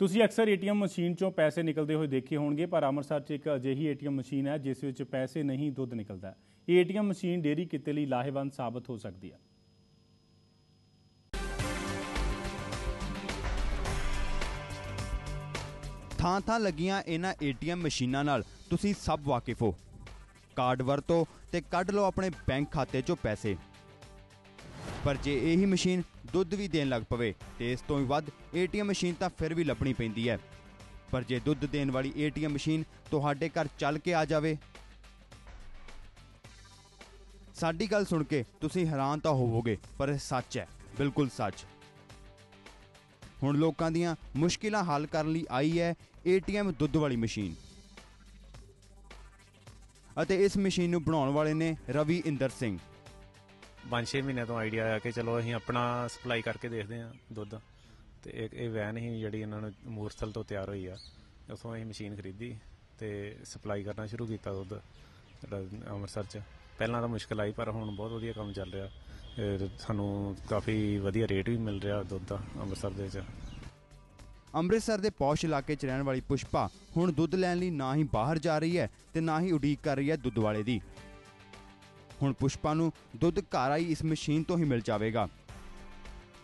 ਤੁਸੀਂ ਅਕਸਰ ATM machine ਚੋਂ ਪੈਸੇ ਨਿਕਲਦੇ ਹੋਏ ਦੇਖੇ ਹੋਣਗੇ, ਪਰ ਅੰਮ੍ਰਿਤਸਰ 'ਚ ਇੱਕ ਅਜਿਹੀ ਏਟੀਐਮ ਮਸ਼ੀਨ ਹੈ, ਜਿਸ ਵਿੱਚ ਪੈਸੇ ਨਹੀਂ, ਦੁੱਧ ਨਿਕਲਦਾ ਇਹ ਏਟੀਐਮ ਮਸ਼ੀਨ ਡੇਰੀ ਕਿੱਤੇ ਲਈ ਲਾਹੇਵੰਦ ਸਾਬਤ ਹੋ ਸਕਦੀ ਹੈ। ਥਾਂ ਥਾਂ ਲੱਗੀਆਂ ਇਹਨਾਂ ਏਟੀਐਮ ਮਸ਼ੀਨਾਂ ਨਾਲ ਤੁਸੀਂ ਸਭ ਵਾਕਿਫ ਹੋ। ਕਾਰਡ ਵਰਤੋ ਤੇ ਕੱਢ ਲਓ ਆਪਣੇ ਬੈਂਕ ਖਾਤੇ 'ਚੋਂ ਪੈਸੇ। ਪਰ ਜੇ ਇਹੀ ਮਸ਼ੀਨ ਦੁੱਧ ਵੀ ਦੇਣ ਲੱਗ ਪਵੇ ਤੇ ਇਸ ਤੋਂ ਵੀ ਵੱਧ ਏਟੀਐਮ ਮਸ਼ੀਨ ਤਾਂ ਫਿਰ ਵੀ ਲੱਭਣੀ ਪੈਂਦੀ ਹੈ। ਪਰ ਜੇ ਦੁੱਧ ਦੇਣ ਵਾਲੀ ਏਟੀਐਮ ਮਸ਼ੀਨ ਤੁਹਾਡੇ ਘਰ ਚੱਲ ਕੇ ਆ ਜਾਵੇ। ਸਾਡੀ ਗੱਲ ਸੁਣ ਕੇ ਤੁਸੀਂ ਹੈਰਾਨ ਤਾਂ ਹੋਵੋਗੇ, ਪਰ ਇਹ ਸੱਚ ਹੈ, ਬਿਲਕੁਲ ਸੱਚ। ਹੁਣ ਲੋਕਾਂ ਦੀਆਂ ਮੁਸ਼ਕਿਲਾਂ ਹੱਲ ਕਰਨ ਲਈ ਆਈ ਹੈ ਏਟੀਐਮ ਦੁੱਧ ਵਾਲੀ ਮਸ਼ੀਨ। ਅਤੇ ਇਸ ਮਸ਼ੀਨ ਨੂੰ ਬਣਾਉਣ ਵਾਲੇ ਨੇ ਰਵੀ ਇੰਦਰ ਸਿੰਘ। 5-6 ਮਹੀਨਿਆਂ ਤੋਂ ਆਈਡੀਆ ਆਇਆ ਕਿ ਚਲੋ ਅਸੀਂ ਆਪਣਾ ਸਪਲਾਈ ਕਰਕੇ ਦੇਖਦੇ ਹਾਂ ਦੁੱਧ। ਤੇ ਇੱਕ ਇਹ ਵੈਨ ਹੀ ਜਿਹੜੀ ਇਹਨਾਂ ਨੂੰ ਮੂਰਸਲ ਤੋਂ ਤਿਆਰ ਹੋਈ ਆ, ਉਥੋਂ ਅਸੀਂ ਮਸ਼ੀਨ ਖਰੀਦੀ ਤੇ ਸਪਲਾਈ ਕਰਨਾ ਸ਼ੁਰੂ ਕੀਤਾ ਦੁੱਧ ਜਿਹੜਾ ਅੰਮ੍ਰਿਤਸਰ 'ਚ। ਪਹਿਲਾਂ ਤਾਂ ਮੁਸ਼ਕਲ ਆਈ, ਪਰ ਹੁਣ ਬਹੁਤ ਵਧੀਆ ਕੰਮ ਚੱਲ ਰਿਹਾ। ਸਾਨੂੰ ਕਾਫੀ ਵਧੀਆ ਰੇਟ ਵੀ ਮਿਲ ਰਿਹਾ ਦੁੱਧ ਦਾ ਅੰਮ੍ਰਿਤਸਰ ਦੇ ਵਿੱਚ। ਅੰਮ੍ਰਿਤਸਰ ਦੇ ਪੌਸ਼ ਇਲਾਕੇ 'ਚ ਰਹਿਣ ਵਾਲੀ ਪੁਸ਼ਪਾ ਹੁਣ ਦੁੱਧ ਲੈਣ ਲਈ ਨਾ ਹੀ ਬਾਹਰ ਜਾ ਰਹੀ ਹੈ ਤੇ ਨਾ ਹੀ ਉਡੀਕ ਕਰ ਰਹੀ ਹੈ ਦੁੱਧ ਵਾਲੇ ਦੀ। ਹੁਣ ਪੁਸ਼ਪਾ ਨੂੰ ਦੁੱਧ ਘਰ ਆਈ ਇਸ ਮਸ਼ੀਨ ਤੋਂ ਹੀ ਮਿਲ ਜਾਵੇਗਾ।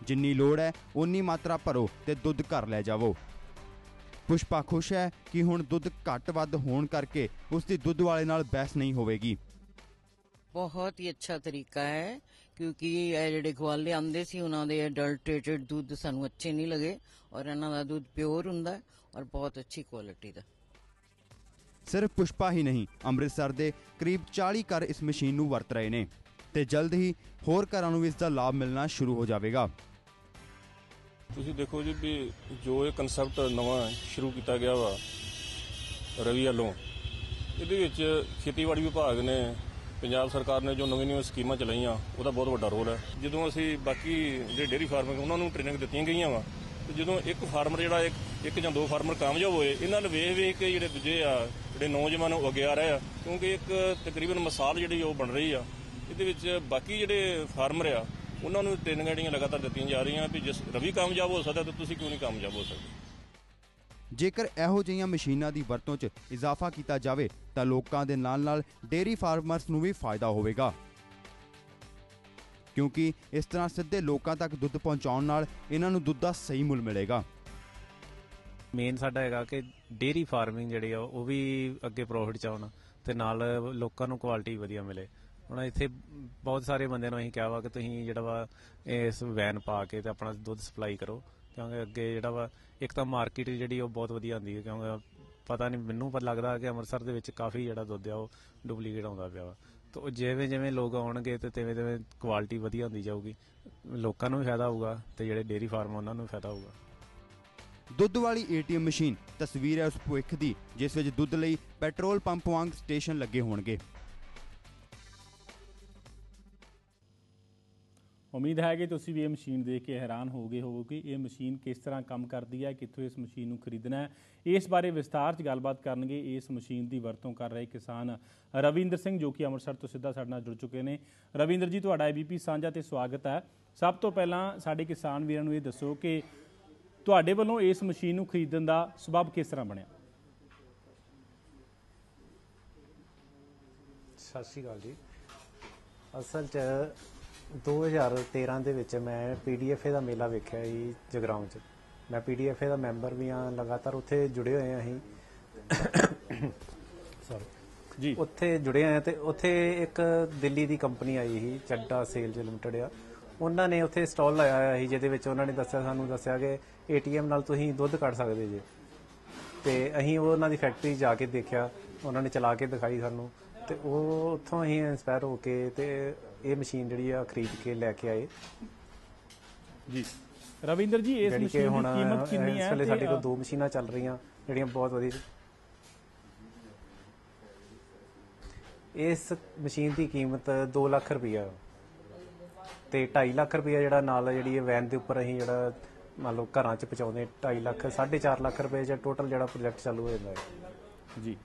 ਜਿੰਨੀ ਲੋੜ ਹੈ ਉਨੀ ਮਾਤਰਾ ਭਰੋ ਤੇ ਦੁੱਧ ਘਰ ਲੈ ਜਾਵੋ। ਪੁਸ਼ਪਾ ਖੁਸ਼ ਹੈ ਕਿ ਹੁਣ ਦੁੱਧ ਘੱਟ ਵੱਧ ਹੋਣ ਕਰਕੇ ਉਸ ਦੀ ਦੁੱਧ ਵਾਲੇ ਨਾਲ ਬਹਿਸ ਨਹੀਂ ਹੋਵੇਗੀ। ਬਹੁਤ ਹੀ ਅੱਛਾ ਤਰੀਕਾ ਹੈ, ਕਿਉਂਕਿ ਇਹ ਜਿਹੜੇ ਗਵਾਲੇ ਆਉਂਦੇ ਸੀ, ਉਹਨਾਂ ਦੇ ਅਡਲਟੇਟਡ ਦੁੱਧ ਸਾਨੂੰ ਅੱਛੇ ਨਹੀਂ ਲੱਗੇ ਔਰ ਇਹਨਾਂ ਦਾ ਦੁੱਧ ਪਿਓਰ ਹੁੰਦਾ ਔਰ ਬਹੁਤ ਅੱਛੀ ਕੁਆਲਿਟੀ ਦਾ। ਸਿਰਫ ਪੁਸ਼ਪਾ ਹੀ ਨਹੀਂ, ਅੰਮ੍ਰਿਤਸਰ ਦੇ ਕਰੀਬ 40 ਘਰ ਇਸ ਮਸ਼ੀਨ ਨੂੰ ਵਰਤ ਰਹੇ ਨੇ ਤੇ ਜਲਦ ਹੀ ਹੋਰ ਘਰਾਂ ਨੂੰ ਵੀ ਇਸ ਦਾ ਲਾਭ ਮਿਲਣਾ ਸ਼ੁਰੂ ਹੋ ਜਾਵੇਗਾ। ਤੁਸੀਂ ਦੇਖੋ ਜੀ ਵੀ ਜੋ ਇਹ ਕਨਸੈਪਟ ਨਵਾਂ ਸ਼ੁਰੂ ਕੀਤਾ ਗਿਆ ਵਾ, ਰਵੀ ਵੱਲੋਂ, ਇਹਦੇ ਵਿੱਚ ਖੇਤੀਬਾੜੀ ਵਿਭਾਗ ਨੇ, ਪੰਜਾਬ ਸਰਕਾਰ ਨੇ ਜੋ ਨਵੀਂ ਨਵੀਂ ਸਕੀਮਾਂ ਚਲਾਈਆਂ, ਉਹਦਾ ਬਹੁਤ ਵੱਡਾ ਰੋਲ ਹੈ। ਜਦੋਂ ਅਸੀਂ ਬਾਕੀ ਜਿਹੜੇ ਡੇਅਰੀ ਫਾਰਮਰ ਉਹਨਾਂ ਨੂੰ ਟ੍ਰੇਨਿੰਗ ਦਿੱਤੀਆਂ ਗਈਆਂ ਵਾ, ਤੇ ਜਦੋਂ ਇੱਕ ਫਾਰਮਰ ਜਿਹੜਾ ਇੱਕ ਇੱਕ ਜਾਂ ਦੋ ਫਾਰਮਰ ਕਾਮਯਾਬ ਹੋਏ, ਇਹਨਾਂ ਨੂੰ ਵੇਖ ਵੇਖ ਕੇ ਜਿਹੜੇ ਦੂਜੇ ਆ ਜਿਹੜੇ ਨੌਜਵਾਨ ਉਹ ਅੱਗੇ ਆ ਰਹੇ ਆ, ਕਿਉਂਕਿ ਇੱਕ ਤਕਰੀਬਨ ਮਿਸਾਲ ਜਿਹੜੀ ਉਹ ਬਣ ਰਹੀ ਆ, ਇਹਦੇ ਵਿੱਚ ਬਾਕੀ ਜਿਹੜੇ ਫਾਰਮਰ ਆ, ਉਹਨਾਂ ਨੂੰ ਟ੍ਰੇਨਿੰਗਾਂ ਜਿਹੜੀਆਂ ਲਗਾਤਾਰ ਦਿੱਤੀਆਂ ਜਾ ਰਹੀਆਂ ਵੀ ਜਿਸ ਰਵੀ ਕਾਮਯਾਬ ਹੋ ਸਕਦਾ, ਤਾਂ ਤੁਸੀਂ ਕਿਉਂ ਨਹੀਂ ਕਾਮਯਾਬ ਹੋ ਸਕਦੇ? ਜੇਕਰ ਇਹੋ ਜਿਹੀਆਂ ਮਸ਼ੀਨਾਂ ਦੀ ਵਰਤੋਂ 'ਚ ਇਜ਼ਾਫਾ ਕੀਤਾ ਜਾਵੇ, ਤਾਂ ਲੋਕਾਂ ਦੇ ਨਾਲ-ਨਾਲ ਡੇਅਰੀ ਫਾਰਮਰਸ ਨੂੰ ਵੀ ਫਾਇਦਾ ਹੋਵੇਗਾ। ਕਿਉਂਕਿ ਇਸ ਤਰ੍ਹਾਂ ਸਿੱਧੇ ਲੋਕਾਂ ਤੱਕ ਦੁੱਧ ਪਹੁੰਚਾਉਣ ਨਾਲ ਇਹਨਾਂ ਨੂੰ ਦੁੱਧ ਦਾ ਸਹੀ ਮੁੱਲ ਮਿਲੇਗਾ। ਮੇਨ ਸਾਡਾ ਹੈਗਾ ਕਿ ਡੇਰੀ ਫਾਰਮਿੰਗ ਜਿਹੜੀ ਆ, ਉਹ ਵੀ ਅੱਗੇ ਪ੍ਰੋਫਿਟ ਚ ਆਉਣ ਤੇ ਨਾਲ ਲੋਕਾਂ ਨੂੰ ਕੁਆਲਿਟੀ ਵਧੀਆ ਮਿਲੇ। ਹੁਣ ਇੱਥੇ ਬਹੁਤ ਸਾਰੇ ਬੰਦਿਆਂ ਨੂੰ ਅਸੀਂ ਕਿਹਾ ਵਾ ਕਿ ਤੁਸੀਂ ਜਿਹੜਾ ਵਾ ਇਸ ਵੈਨ ਪਾ ਕੇ ਤੇ ਆਪਣਾ ਦੁੱਧ ਸਪਲਾਈ ਕਰੋ, ਕਿਉਂਕਿ ਅੱਗੇ ਜਿਹੜਾ ਵਾ, ਇੱਕ ਤਾਂ ਮਾਰਕੀਟ ਜਿਹੜੀ ਉਹ ਬਹੁਤ ਵਧੀਆ ਆਉਂਦੀ ਹੈ ਕਿਉਂਕਿ ਪਤਾ ਨਹੀਂ, ਮੈਨੂੰ ਪਤਾ ਲੱਗਦਾ ਕਿ ਅੰਮ੍ਰਿਤਸਰ ਦੇ ਵਿੱਚ ਕਾਫੀ ਜਿਹੜਾ ਦੁੱਧ ਆ, ਉਹ ਡੁਪਲੀਕੇਟ ਆਉਂਦਾ ਪਿਆ ਵਾ। ਤਾਂ ਜਿਵੇਂ ਜਿਵੇਂ ਲੋਕ ਆਉਣਗੇ ਤੇ ਤਿਵੇਂ ਤਿਵੇਂ ਕੁਆਲਿਟੀ ਵਧੀਆ ਹੁੰਦੀ ਜਾਊਗੀ, ਲੋਕਾਂ ਨੂੰ ਵੀ ਫਾਇਦਾ ਹੋਊਗਾ ਤੇ ਜਿਹੜੇ ਡੇਰੀ ਫਾਰਮ ਉਹਨਾਂ ਨੂੰ ਵੀ ਫਾਇਦਾ ਹੋਊਗਾ। ਦੁੱਧ ਵਾਲੀ ਏਟੀਐਮ ਮਸ਼ੀਨ। ਤਸਵੀਰ ਹੈ ਉਸ ਭਵਿੱਖ ਦੀ, ਜਿਸ ਵਿੱਚ ਦੁੱਧ ਲਈ ਪੈਟਰੋਲ ਪੰਪ ਵਾਂਗ ਸਟੇਸ਼ਨ ਲੱਗੇ ਹੋਣਗੇ। ਉਮੀਦ ਹੈ ਕਿ ਤੁਸੀਂ ਵੀ ਇਹ ਮਸ਼ੀਨ ਦੇਖ ਕੇ ਹੈਰਾਨ ਹੋ ਗਏ ਹੋਵੋਗੇ ਇਹ ਮਸ਼ੀਨ ਕਿਸ ਤਰ੍ਹਾਂ ਕੰਮ ਕਰਦੀ ਹੈ, ਕਿੱਥੋਂ ਇਸ ਮਸ਼ੀਨ ਨੂੰ ਖਰੀਦਣਾ ਹੈ। ਇਸ ਬਾਰੇ ਵਿਸਤਾਰ 'ਚ ਗੱਲਬਾਤ ਕਰਨਗੇ ਇਸ ਮਸ਼ੀਨ ਦੀ ਵਰਤੋਂ ਕਰ ਰਹੇ ਕਿਸਾਨ ਰਵਿੰਦਰ ਸਿੰਘ, ਜੋ ਕਿ ਅੰਮ੍ਰਿਤਸਰ ਤੋਂ ਸਿੱਧਾ ਸਾਡੇ ਨਾਲ ਜੁੜ ਚੁੱਕੇ ਨੇ। ਰਵਿੰਦਰ ਜੀ, ਤੁਹਾਡਾ ਏਬੀਪੀ ਸਾਂਝਾ ਤੇ ਸਵਾਗਤ ਹੈ। ਸਭ ਤੋਂ ਪਹਿਲਾਂ ਸਾਡੇ ਕਿਸਾਨ ਵੀਰਾਂ ਨੂੰ ਇਹ ਦੱਸੋ ਕਿ ਤੁਹਾਡੇ ਵੱਲੋਂ ਇਸ ਮਸ਼ੀਨ ਨੂੰ ਖਰੀਦਣ ਦਾ ਸਬਬ ਕਿਸ ਤਰ੍ਹਾਂ ਬਣਿਆ? ਸਤਿ ਸ਼੍ਰੀ ਅਕਾਲ ਜੀ। ਅਸਲ 'ਚ 2013 ਦੇ ਵਿੱਚ ਮੈਂ ਪੀਡੀਐਫਏ ਦਾ ਮੇਲਾ ਵੇਖਿਆ ਜੀ ਜਗਰਾਉਂ 'ਚ। ਮੈਂ ਪੀਡੀਐਫਏ ਦਾ ਮੈਂਬਰ ਵੀ ਹਾਂ ਲਗਾਤਾਰ ਉੱਥੇ ਜੁੜੇ ਹੋਏ ਹਾਂ ਅਸੀਂ। ਸੌਰੀ ਜੀ। ਉੱਥੇ ਜੁੜੇ ਹਾਂ ਤੇ ਉੱਥੇ ਇੱਕ ਦਿੱਲੀ ਦੀ ਕੰਪਨੀ ਆਈ ਸੀ ਚੱਡਾ ਸੇਲਜ਼ ਲਿਮਟਿਡ ਆ। ਉਹਨਾਂ ਨੇ ਉੱਥੇ ਸਟਾਲ ਲਾਇਆ ਹੋਇਆ ਸੀ ਜਿਹਦੇ ਵਿੱਚ ਉਹਨਾਂ ਨੇ ਦੱਸਿਆ ਸਾਨੂੰ ਦੱਸਿਆ ਕਿ ਏਟੀਐਮ ਨਾਲ ਤੁਸੀਂ ਦੁੱਧ ਕੱਢ ਸਕਦੇ ਜੇ। ਤੇ ਅਸੀਂ ਉਹ ਉਹਨਾਂ ਦੀ ਫੈਕਟਰੀ ਜਾ ਕੇ ਦੇਖਿਆ ਉਹਨਾਂ ਨੇ ਚਲਾ ਕੇ ਦਿਖਾਈ ਸਾਨੂੰ। ਤੇ ਉਹ ਉੱਥੋਂ ਅਸੀਂ ਇੰਸਪਾਇਰ ਹੋ ਕੇ ਤੇ ਇਹ ਮਸ਼ੀਨ ਜਿਹੜੀ ਆ ਖਰੀਦ ਕੇ ਲੈ ਕੇ ਆਏ। ਜੀ। ਰਵਿੰਦਰ ਜੀ ਇਸ ਜਿਹੜੀ ਮਸ਼ੀਨ ਕਿ ਦੀ ਹੁਣ ਕੀਮਤ ਕਿੰਨੀ ਇਸ ਹੈ ਵੇਲੇ ਤੇ, ਸਾਡੇ ਕੋਲ ਦੋ ਮਸ਼ੀਨਾਂ ਚੱਲ ਰਹੀਆਂ ਜਿਹੜੀਆਂ ਬਹੁਤ ਵਧੀਆ ਇਸ ਮਸ਼ੀਨ ਦੀ ਕੀਮਤ 2 ਲੱਖ ਰੁਪਈਆ। ਤੇ 2.5 ਲੱਖ ਰੁਪਈਆ ਜਿਹੜਾ ਨਾਲ ਜਿਹੜੀ ਇਹ ਵੈਨ ਦੇ ਉੱਪਰ ਅਸੀਂ ਜਿਹੜਾ ਮੰਨ ਲਓ ਘਰਾਂ 'ਚ ਪਹੁੰਚਾਉਂਦੇ 2.5 ਲੱਖ 4.5 ਲੱਖ ਰੁਪਏ ਦਾ ਟੋਟਲ ਜਿਹੜਾ ਪ੍ਰੋਜੈਕਟ ਚਾਲੂ ਹੋ ਜਾਂਦਾ ਹੈ। ਜੀ।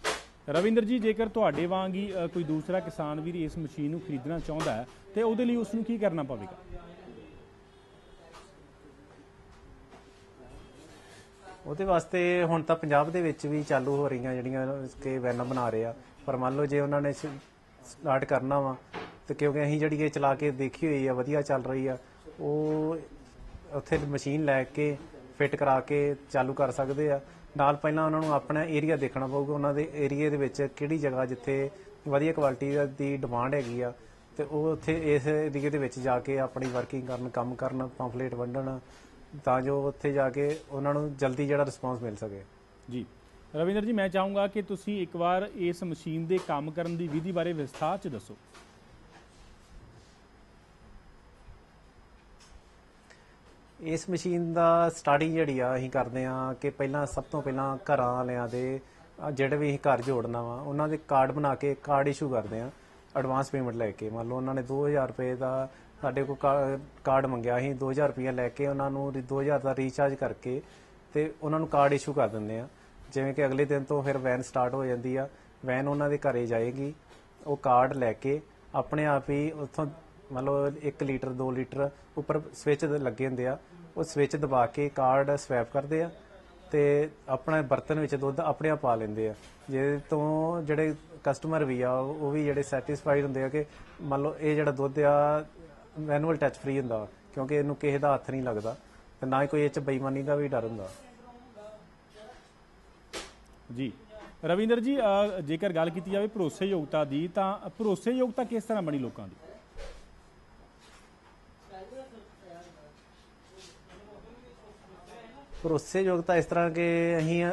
ਰਵਿੰਦਰ ਜੀ ਜੇਕਰ ਤੁਹਾਡੇ ਵਾਂਗ ਹੀ ਕੋਈ ਦੂਸਰਾ ਕਿਸਾਨ ਵੀਰ ਇਸ ਮਸ਼ੀਨ ਨੂੰ ਖਰੀਦਣਾ ਚਾਹੁੰਦਾ ਹੈ ਤੇ ਉਹਦੇ ਲਈ ਉਸ ਨੂੰ ਕੀ ਕਰਨਾ ਪਵੇਗਾ? ਉਹਦੇ ਵਾਸਤੇ ਹੁਣ ਤਾਂ ਪੰਜਾਬ ਦੇ ਵਿੱਚ ਵੀ ਚਾਲੂ ਹੋ ਰਹੀਆਂ ਜਿਹੜੀਆਂ ਕਿ ਵੈਨਾਂ ਬਣਾ ਰਹੇ ਆ ਪਰ ਮੰਨ ਲਓ ਜੇ ਉਹਨਾਂ ਨੇ ਸਟਾਰਟ ਕਰਨਾ ਵਾ ਤੇ ਕਿਉਂਕਿ ਅਸੀਂ ਜਿਹੜੀ ਇਹ ਚਲਾ ਕੇ ਦੇਖੀ ਹੋਈ ਆ, ਵਧੀਆ ਚੱਲ ਰਹੀ ਆ, ਉਹ ਉੱਥੇ ਮਸ਼ੀਨ ਲੈ ਕੇ, ਫਿੱਟ ਕਰਾ ਕੇ ਚਾਲੂ ਕਰ ਸਕਦੇ ਆ। ਨਾਲ ਪਹਿਲਾਂ ਉਹਨਾਂ ਨੂੰ ਆਪਣਾ ਏਰੀਆ ਦੇਖਣਾ ਪਊਗਾ, ਉਹਨਾਂ ਦੇ ਏਰੀਆ ਦੇ ਵਿੱਚ ਕਿਹੜੀ ਜਗ੍ਹਾ ਜਿੱਥੇ ਵਧੀਆ ਕੁਆਲਿਟੀ ਦੀ ਡਿਮਾਂਡ ਹੈਗੀ ਆ ਤੇ ਉਹ ਉੱਥੇ ਇਸ ਏਰੀਏ ਦੇ ਵਿੱਚ ਜਾ ਕੇ ਆਪਣੀ ਵਰਕਿੰਗ ਕਰਨ, ਕੰਮ ਕਰਨ ਪੰਫਲੇਟ ਵੰਡਣ, ਤਾਂ ਜੋ ਉੱਥੇ ਜਾ ਕੇ ਉਹਨਾਂ ਨੂੰ ਜਲਦੀ ਜਿਹੜਾ ਰਿਸਪੌਂਸ ਮਿਲ ਸਕੇ। ਜੀ। ਰਵਿੰਦਰ ਜੀ, ਮੈਂ ਚਾਹੂੰਗਾ ਕਿ ਤੁਸੀਂ ਇੱਕ ਵਾਰ ਇਸ ਮਸ਼ੀਨ ਦੇ ਕੰਮ ਕਰਨ ਦੀ ਵਿਧੀ ਬਾਰੇ ਵਿਸਥਾਰ ਚ ਦੱਸੋ। ਇਸ ਮਸ਼ੀਨ ਦਾ ਸਟਾਰਟਿੰਗ ਜਿਹੜੀ ਆ, ਅਸੀਂ ਕਰਦੇ ਆ ਕਿ ਪਹਿਲਾਂ ਸਭ ਤੋਂ ਪਹਿਲਾਂ ਘਰਾਂ ਵਾਲਿਆਂ ਦੇ ਜਿਹੜੇ ਵੀ ਅਸੀਂ ਘਰ ਜੋੜਨਾ ਵਾ, ਉਹਨਾਂ ਦੇ ਕਾਰਡ ਬਣਾ ਕੇ ਕਾਰਡ ਇਸ਼ੂ ਕਰਦੇ ਆ ਐਡਵਾਂਸ ਪੇਮੈਂਟ ਲੈ ਕੇ। ਮੰਨ ਲਓ ਉਹਨਾਂ ਨੇ 2000 ਰੁਪਏ ਦਾ ਸਾਡੇ ਕੋਲ ਕਾ- ਕਾਰਡ ਮੰਗਿਆ, ਅਸੀਂ 2000 ਰੁਪਏ ਲੈ ਕੇ ਉਹਨਾਂ ਨੂੰ 2000 ਦਾ ਰੀਚਾਰਜ ਕਰਕੇ ਤੇ ਉਹਨਾਂ ਨੂੰ ਕਾਰਡ ਇਸ਼ੂ ਕਰ ਦਿੰਦੇ ਆ ਜਿਵੇਂ ਕਿ ਅਗਲੇ ਦਿਨ ਤੋਂ ਫਿਰ ਵੈਨ ਸਟਾਰਟ ਹੋ ਜਾਂਦੀ ਆ ਵੈਨ ਉਹਨਾਂ ਦੇ ਘਰੇ ਜਾਏਗੀ, ਉਹ ਕਾਰਡ ਲੈ ਕੇ ਆਪਣੇ ਆਪ ਹੀ ਉੱਥੋਂ ਮੰਨ ਲਓ 1 ਲੀਟਰ 2 ਲੀਟਰ ਉੱਪਰ ਸਵਿਚ ਲੱਗੇ ਹੁੰਦੇ ਆ ਉਹ ਸਵਿਚ ਦਬਾ ਕੇ ਕਾਰਡ ਸਵੈਪ ਕਰਦੇ ਆ ਤੇ ਆਪਣੇ ਬਰਤਨ ਵਿੱਚ ਦੁੱਧ ਆਪਣੇ ਆਪ ਪਾ ਲੈਂਦੇ ਆ। ਜਿਹਦੇ ਤੋਂ ਜਿਹੜੇ ਕਸਟਮਰ ਵੀ ਆ ਉਹ ਵੀ ਜਿਹੜੇ ਸੈਟੀਸਫਾਈਡ ਹੁੰਦੇ ਆ ਕਿ ਮੰਨ ਲਓ ਇਹ ਜਿਹੜਾ ਦੁੱਧ ਆ ਮੈਨੂਅਲ ਟੱਚ ਫ੍ਰੀ ਹੁੰਦਾ ਵਾ, ਕਿਉਂਕਿ ਇਹਨੂੰ ਕਿਸੇ ਦਾ ਹੱਥ ਨਹੀਂ ਲੱਗਦਾ ਤੇ ਨਾ ਹੀ ਕੋਈ ਇਹ ਚ ਬੇਈਮਾਨੀ ਦਾ ਵੀ ਡਰ ਹੁੰਦਾ। ਜੀ। ਰਵਿੰਦਰ ਜੀ ਜੇਕਰ ਗੱਲ ਕੀਤੀ ਜਾਵੇ ਭਰੋਸੇਯੋਗਤਾ ਦੀ ਤਾਂ ਭਰੋਸੇਯੋਗਤਾ ਕਿਸ ਤਰ੍ਹਾਂ ਬਣੀ ਲੋਕਾਂ ਦੀ? ਭਰੋਸੇਯੋਗਤਾ ਇਸ ਤਰ੍ਹਾਂ ਕਿ ਅਸੀਂ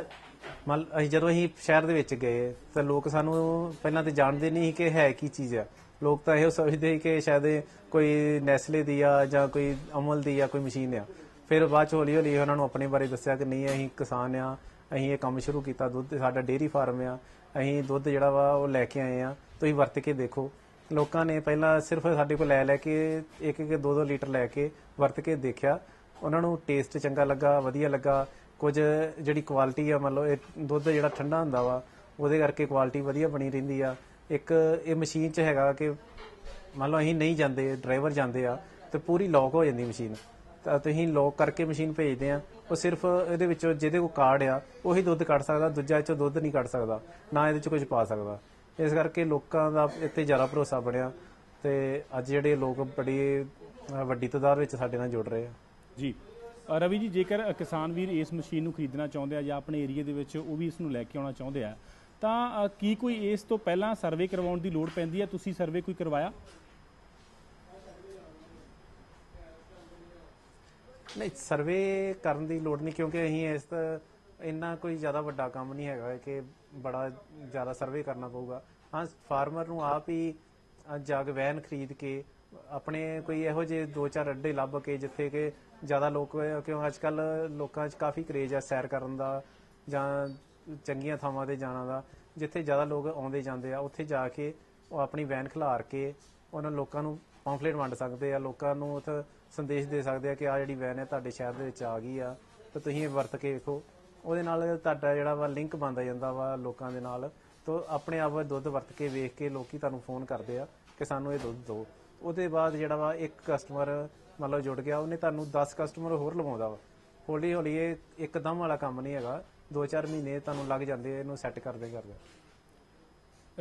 ਮੰਨ ਅਸੀਂ ਜਦੋਂ ਅਸੀਂ ਸ਼ਹਿਰ ਦੇ ਵਿੱਚ ਗਏ, ਤਾਂ ਲੋਕ ਸਾਨੂੰ ਪਹਿਲਾਂ ਤੇ ਜਾਣਦੇ ਨਹੀਂ ਕਿ ਹੈ ਕੀ ਚੀਜ਼ ਆ। ਲੋਕ ਤਾਂ ਇਹੋ ਸੋਚਦੇ ਸੀ ਕਿ ਸ਼ਾਇਦ ਕੋਈ ਨੈਸਲੇ ਦੀ ਆ ਜਾਂ ਕੋਈ ਅਮਲ ਦੀ ਆ, ਕੋਈ ਮਸ਼ੀਨ ਆ। ਫਿਰ ਬਾਅਦ ਚ ਹੌਲੀ ਹੌਲੀ ਉਹਨਾਂ ਨੂੰ ਆਪਣੇ ਬਾਰੇ ਦੱਸਿਆ ਕਿ ਨਹੀਂ, ਅਸੀਂ ਕਿਸਾਨ ਆ, ਅਸੀਂ ਇਹ ਕੰਮ ਸ਼ੁਰੂ ਕੀਤਾ, ਦੁੱਧ, ਸਾਡਾ ਡੇਅਰੀ ਫਾਰਮ ਆ, ਅਸੀਂ ਦੁੱਧ ਜਿਹੜਾ ਵਾ ਉਹ ਲੈ ਕੇ ਆਏ ਆ, ਤੁਸੀਂ ਵਰਤ ਕੇ ਦੇਖੋ। ਲੋਕਾਂ ਨੇ ਪਹਿਲਾਂ ਸਿਰਫ ਸਾਡੇ ਕੋਲ ਲੈ ਲੈ ਕੇ ਇੱਕ ਇੱਕ ਦੋ ਦੋ ਲੀਟਰ ਲੈ ਕੇ ਵਰਤ ਕੇ ਦੇਖਿਆ। ਉਹਨਾਂ ਨੂੰ ਟੇਸਟ ਚੰਗਾ ਲੱਗਾ, ਵਧੀਆ ਲੱਗਾ। ਕੁਝ ਜਿਹੜੀ ਕੁਆਲਿਟੀ ਆ ਮਤਲਬ ਇਹ ਦੁੱਧ ਜਿਹੜਾ ਠੰਡਾ ਹੁੰਦਾ ਵਾ, ਉਹਦੇ ਕਰਕੇ ਕੁਆਲਿਟੀ ਵਧੀਆ ਬਣੀ ਰਹਿੰਦੀ ਆ। ਇੱਕ ਇਹ ਮਸ਼ੀਨ 'ਚ ਹੈਗਾ ਕਿ ਮੰਨ ਲਓ ਅਸੀਂ ਨਹੀਂ ਜਾਂਦੇ ਡਰਾਈਵਰ ਜਾਂਦੇ ਆ, ਤੇ ਪੂਰੀ ਲੌਕ ਹੋ ਜਾਂਦੀ ਮਸ਼ੀਨ ਤਾਂ ਤੁਸੀਂ ਲੌਕ ਕਰਕੇ ਮਸ਼ੀਨ ਭੇਜਦੇ ਆ, ਉਹ ਸਿਰਫ ਇਹਦੇ ਵਿੱਚੋਂ ਜਿਹਦੇ ਕੋਲ ਕਾਰਡ ਆ, ਉਹੀ ਦੁੱਧ ਕੱਢ ਸਕਦਾ, ਦੂਜਾ 'ਚੋਂ ਦੁੱਧ ਨਹੀਂ ਕੱਢ ਸਕਦਾ, ਨਾ ਇਹਦੇ 'ਚ ਕੁਝ ਪਾ ਸਕਦਾ। ਇਸ ਕਰਕੇ ਲੋਕਾਂ ਦਾ ਇੱਥੇ ਜ਼ਿਆਦਾ ਭਰੋਸਾ ਬਣਿਆ, ਤੇ ਅੱਜ ਜਿਹੜੇ ਲੋਕ ਬੜੀ ਵੱਡੀ ਤਾਦਾਦ ਵਿੱਚ ਸਾਡੇ ਨਾਲ ਜੁੜ ਰਹੇ ਆ। ਜੀ। ਰਵੀ ਜੀ ਜੇਕਰ ਕਿਸਾਨ ਵੀਰ ਇਸ ਮਸ਼ੀਨ ਨੂੰ ਖਰੀਦਣਾ ਚਾਹੁੰਦੇ ਆ ਜਾਂ ਆਪਣੇ ਏਰੀਆ ਦੇ ਵਿੱਚ ਉਹ ਵੀ ਇਸ ਨੂੰ ਲੈ ਕੇ ਆਉਣਾ ਚਾਹੁੰਦੇ ਆ ਤਾਂ ਕੀ ਕੋਈ ਇਸ ਤੋਂ ਪਹਿਲਾਂ ਸਰਵੇ ਕਰਵਾਉਣ ਦੀ ਲੋੜ ਪੈਂਦੀ ਹੈ ਤੁਸੀਂ ਸਰਵੇ ਕੋਈ ਕਰਵਾਇਆ? ਨਹੀਂ ਸਰਵੇ ਕਰਨ ਦੀ ਲੋੜ ਨਹੀਂ ਕਿਉਂਕਿ ਅਸੀਂ ਇਸ ਇੰਨਾ ਕੋਈ ਜ਼ਿਆਦਾ ਵੱਡਾ ਕੰਮ ਨਹੀਂ ਹੈਗਾ ਕਿ ਬੜਾ ਜ਼ਿਆਦਾ ਸਰਵੇ ਕਰਨਾ ਪਊਗਾ। ਹਾਂ ਫਾਰਮਰ ਨੂੰ ਆਪ ਹੀ ਅ, ਵੈਨ ਖਰੀਦ ਕੇ ਆਪਣੇ ਕੋਈ ਇਹੋ ਜਿਹੇ ਦੋ ਚਾਰ ਅੱਡੇ ਲੱਭ ਕੇ ਜਿੱਥੇ ਕਿ ਜ਼ਿਆਦਾ ਲੋਕ, ਕਿਉਂ ਅੱਜ ਕੱਲ ਲੋਕਾਂ 'ਚ ਕਾਫੀ ਕਰੇਜ ਹੈ ਸੈਰ ਕਰਨ ਦਾ ਜਾਂ ਚੰਗੀਆਂ ਥਾਵਾਂ ਤੇ ਜਾਣਾ ਦਾ। ਜਿੱਥੇ ਜ਼ਿਆਦਾ ਲੋਕ ਆਉਂਦੇ ਜਾਂਦੇ ਆ, ਉੱਥੇ ਜਾ ਕੇ ਉਹ ਆਪਣੀ ਵੈਨ ਖਿਲਾਰ ਕੇ ਉਹਨਾਂ ਲੋਕਾਂ ਨੂੰ ਪੰਫਲੇਟ ਵੰਡ ਸਕਦੇ ਆ, ਲੋਕਾਂ ਨੂੰ ਉੱਥੇ ਸੰਦੇਸ਼ ਦੇ ਸਕਦੇ ਆ ਕਿ ਆ ਜਿਹੜੀ ਵੈਨ ਹੈ ਤੁਹਾਡੇ ਸ਼ਹਿਰ ਦੇ ਵਿੱਚ ਆ ਗਈ ਆ, ਤੇ ਤੁਸੀਂ ਇਹ ਵਰਤ ਕੇ ਵੇਖੋ। ਉਹਦੇ ਨਾਲ ਤੁਹਾਡਾ ਜਿਹੜਾ ਵਾ ਲਿੰਕ ਬਣਦਾ ਜਾਂਦਾ ਵਾ ਲੋਕਾਂ ਦੇ ਨਾਲ, ਤੋਂ ਆਪਣੇ ਆਪ ਦੁੱਧ ਵਰਤ ਕੇ ਵੇਖ ਕੇ ਲੋਕੀ ਤੁਹਾਨੂੰ ਫੋਨ ਕਰਦੇ ਆ ਕਿ ਸਾਨੂੰ ਇਹ ਦੁੱਧ ਦਿਓ। ਉਹਦੇ ਬਾਅਦ ਜਿਹੜਾ ਵਾ ਇੱਕ ਕਸਟਮਰ ਮੰਨ ਲਓ ਜੁੜ ਗਿਆ ਉਹਨੇ ਤੁਹਾਨੂੰ 10 ਕਸਟਮਰ ਹੋਰ ਲਵਾਉਂਦਾ ਵਾ। ਹੌਲੀ ਹੌਲੀ ਇਹ ਇੱਕਦਮ ਵਾਲਾ ਕੰਮ ਨਹੀਂ ਹੈਗਾ। 2-4 ਮਹੀਨੇ ਤੁਹਾਨੂੰ ਲੱਗ ਜਾਂਦੇ ਇਹਨੂੰ ਸੈੱਟ ਕਰਦੇ ਕਰਦੇ।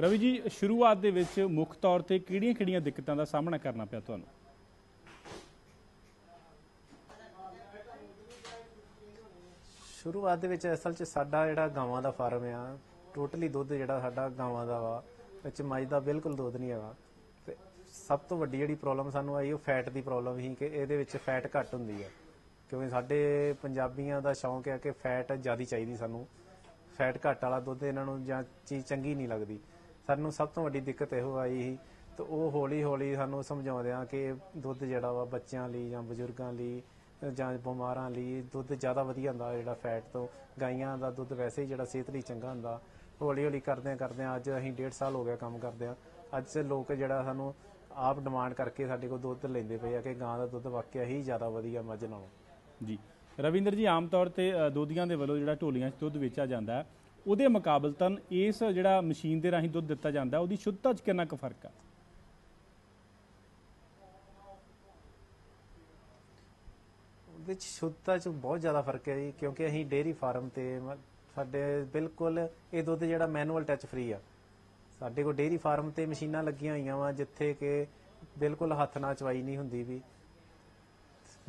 ਰਵੀ ਜੀ ਸ਼ੁਰੂਆਤ ਦੇ ਵਿੱਚ ਮੁੱਖ ਤੌਰ ਤੇ ਕਿਹੜੀਆਂ-ਕਿਹੜੀਆਂ ਦਿੱਕਤਾਂ ਦਾ ਸਾਹਮਣਾ ਕਰਨਾ ਪਿਆ ਤੁਹਾਨੂੰ? ਸ਼ੁਰੂਆਤ ਦੇ ਵਿੱਚ ਅਸਲ 'ਚ ਸਾਡਾ ਜਿਹੜਾ ਗਾਵਾਂ ਦਾ ਫਾਰਮ ਆ ਟੋਟਲੀ ਦੁੱਧ ਜਿਹੜਾ ਸਾਡਾ ਗਾਵਾਂ ਦਾ ਵਾ ਵਿੱਚ ਮੱਝ ਦਾ ਬਿਲਕੁਲ ਦੁੱਧ ਨਹੀਂ ਹੈਗਾ। ਸਭ ਤੋਂ ਵੱਡੀ ਜਿਹੜੀ ਪ੍ਰੋਬਲਮ ਸਾਨੂੰ ਆਈ, ਉਹ ਫੈਟ ਦੀ ਪ੍ਰੋਬਲਮ ਸੀ ਕਿ ਇਹਦੇ ਵਿੱਚ ਫੈਟ ਘੱਟ ਹੁੰਦੀ ਹੈ। ਕਿਉਂਕਿ ਸਾਡੇ ਪੰਜਾਬੀਆਂ ਦਾ ਸ਼ੌਂਕ ਹੈ ਕਿ ਫੈਟ ਜ਼ਿਆਦਾ ਚਾਹੀਦੀ ਸਾਨੂੰ। ਫੈਟ ਘੱਟ ਵਾਲਾ ਦੁੱਧ ਇਹਨਾਂ ਨੂੰ ਜਾਂ ਚੀਜ਼ ਚੰਗੀ ਨਹੀਂ ਲੱਗਦੀ। ਸਾਨੂੰ ਸਭ ਤੋਂ ਵੱਡੀ ਦਿੱਕਤ ਇਹੋ ਆਈ ਸੀ ਤੇ ਉਹ ਹੌਲੀ ਹੌਲੀ ਸਾਨੂੰ ਸਮਝਾਉਂਦੇ ਆ ਕਿ ਦੁੱਧ ਜਿਹੜਾ ਵਾ ਬੱਚਿਆਂ ਲਈ ਜਾਂ ਬਜ਼ੁਰਗਾਂ ਲਈ ਜਾਂ ਬਿਮਾਰਾਂ ਲਈ ਦੁੱਧ ਜ਼ਿਆਦਾ ਵਧੀਆ ਹੁੰਦਾ ਜਿਹੜਾ ਫੈਟ ਤੋਂ। ਗਾਈਆਂ ਦਾ ਦੁੱਧ ਵੈਸੇ ਹੀ ਜਿਹੜਾ ਸਿਹਤ ਲਈ ਚੰਗਾ ਹੁੰਦਾ। ਹੌਲੀ ਹੌਲੀ ਕਰਦਿਆਂ ਕਰਦਿਆਂ ਅੱਜ ਅਸੀਂ 1.5 ਸਾਲ ਹੋ ਗਿਆ ਕੰਮ ਕਰਦੇ ਕਰਦਿਆਂ ਅੱਜ ਲੋਕ ਜਿਹੜਾ ਸਾਨੂੰ ਆਪ ਡਿਮਾਂਡ ਕਰਕੇ ਸਾਡੇ ਕੋਲ ਦੁੱਧ ਲੈਂਦੇ ਪਏ ਆ ਕਿ ਗਾਂ ਦਾ ਦੁੱਧ ਵਾਕਿਆ ਹੀ ਜ਼ਿਆਦਾ ਵਧੀਆ ਮੱਝ ਨਾਲੋਂ। ਜੀ। ਰਵਿੰਦਰ ਜੀ ਆਮ ਤੌਰ ਤੇ ਅ, ਦੋਧੀਆਂ ਦੇ ਵੱਲੋਂ ਜਿਹੜਾ ਢੋਲੀਆਂ 'ਚ ਦੁੱਧ ਵੇਚਿਆ ਜਾਂਦਾ ਹੈ ਉਹਦੇ ਮੁਕਾਬਲਤਨ ਇਸ ਜਿਹੜਾ ਮਸ਼ੀਨ ਦੇ ਰਾਹੀਂ ਦੁੱਧ ਦਿੱਤਾ ਜਾਂਦਾ ਉਹਦੀ ਸ਼ੁੱਧਤਾ 'ਚ ਕਿੰਨਾ ਕੁ ਫ਼ਰਕ ਆ? ਵਿੱਚ ਸ਼ੁੱਧਤਾ 'ਚ ਬਹੁਤ ਜ਼ਿਆਦਾ ਫ਼ਰਕ ਹੈ ਜੀ ਕਿਉਂਕਿ ਅਸੀਂ ਡੇਅਰੀ ਫਾਰਮ ਤੇ ਮ- ਸਾਡੇ ਬਿਲਕੁਲ ਇਹ ਦੁੱਧ ਜਿਹੜਾ ਮੈਨੂਅਲ ਟੱਚ ਫ੍ਰੀ ਆ। ਸਾਡੇ ਕੋਲ ਡੇਅਰੀ ਫਾਰਮ ਤੇ ਮਸ਼ੀਨਾਂ ਲੱਗੀਆਂ ਹੋਈਆਂ ਵਾ ਜਿੱਥੇ ਕਿ ਬਿਲਕੁਲ ਹੱਥ ਨਾਲ ਚਵਾਈ ਨਹੀਂ ਹੁੰਦੀ ਵੀ।